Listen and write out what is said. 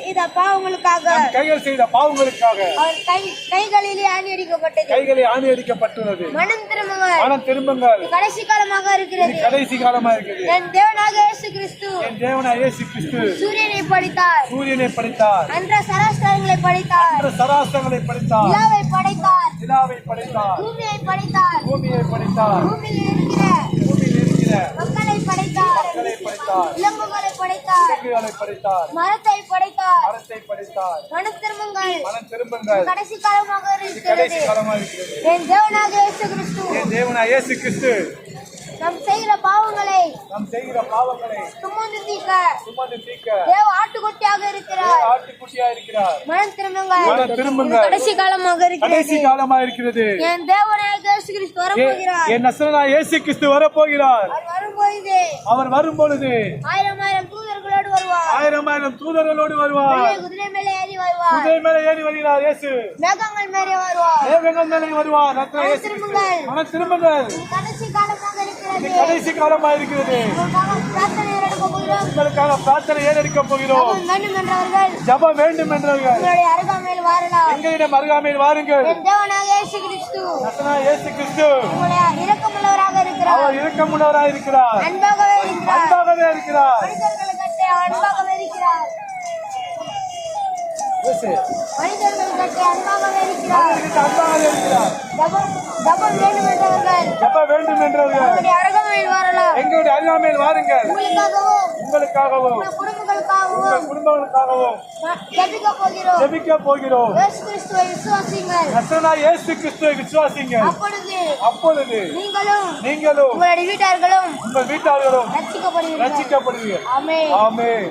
செய்த பாவங்களுக்காக. கைகள் செய்த பாவங்களுக்காக. அவர் கை கைகளிலே ஆணி அடிக்கப்பட்டது. கைகளை ஆணி அடிக்கப்பட்டுள்ளது. மனம் திரும்புங்கள். மனம் திரும்புங்கள். இது கடைசி காலமாக இருக்கிறது. கடைசி காலமா இருக்குது என் தேவனாக இயேசு கிறிஸ்து என் தேவனா இயேசு கிறிஸ்து சூரியனை படைத்தார். சூரியனை படைத்தார். அன்ற சராஸ்திரங்களை படைத்தார். மற்ற சராசங்களை படைத்தார். நிலாவை படைத்தார். நிலாவை படைத்தார். பூமியை படைத்தார். பூமியை படைத்தார். பூமியில் இருக்கிற பூமியில் இருக்கிற மக்களை படைத்தார். மக்களை படைத்தார். விலங்குகளை படைத்தார். விலங்குகளை படைத்தார். மரத்தை படைத்தார். மரத்தை படைத்தார். மனம் திரும்புங்கள் மனம் திரும்புங்கள். கடைசி காலமாக கடைசி இருக்கிறது காலமா இருக்கிறது. என் தேவனாக இயேசு கிறிஸ்து. என் தேவனா இயேசு கிறிஸ்து. நாம் செய்கிற பாவங்களை நாம் செய்கிற பாவங்களை சுமந்து தீர்க்க. சுமந்து தீர்க்க. தேவ ஆட்டுக்குட்டியாக இருக்கிறார். ஆட்டுக்குட்டியா இருக்கிறார். மனம் திரும்புங்கள். மனம் திரும்புங்கள். கடைசி காலமாக கடைசி இருக்கிறது காலமா இருக்கிறது. என் தேவனாக இயேசு கிறிஸ்து வரப்போகிறார். என் நசனா இயேசு கிறிஸ்து வரப்போகிறார். அவர் வரும்போது அவர் வரும் பொழுது ஆயிரம் ஆயிரம் ஆயிரம் ஆயிரம் தூதர்களோடு வருவார். குதிரை மேலே ஏறி வருவார். குதிரை மேல ஏறி வருகிறார் இயேசு. மேகங்கள் மேலே வருவார். தேவங்கள் மேலே வருவார். கிறிஸ்து. திரும்புங்கள். கடைசி காலமாக இருக்கிறது. கடைசி காலமா இருக்கிறது. உங்களுக்காக பிரார்த்தனை ஏறெடுக்க போகிறோம். ஜெபம் வேண்டும் என்றவர்கள் அருகாமையில் வாரலாம் எங்களிடம் அருகாமையில் வாருங்கள். தேவனாக இயேசு கிறிஸ்து. நசனா இயேசு கிறிஸ்து. உங்களுடைய இரக்கமுள்ளவராக இருக்கிறார். அவர் இருக்கிறார். அன்பாகவே இருக்கிறார். அன்பாகவே இருக்கிறார். மனிதர்களுக்கு அன்பாகவே இருக்கிறார். இயேசு, மனிதர்களுக்கு அன்பாகவே இருக்கிறார் ஜபம் வேண்டும் என்றவர்கள் ஜபம் வேண்டும் என்றவர்கள் உங்களுடைய அருகாமையில் வாரலாம் எங்களுடைய அருகாமையில் வாருங்கள் உங்களுக்காகவும் உங்களுக்காகவும் உங்கள் குடும்பங்களுக்காகவும் ஜெபிக்க போகிறோம். ஜெபிக்க போகிறோம். இயேசு கிறிஸ்துவை விசுவாசிங்கள் நசனா இயேசு கிறிஸ்துவை விசுவாசிங்கள் அப்பொழுது அப்பொழுது நீங்களும் நீங்களும் உங்களுடைய வீட்டார்களும் உங்கள் வீட்டார்களும் ரட்சிக்கப்படுவீர்கள். ரட்சிக்கப்படுவீர்கள். ஆமென். ஆமென்.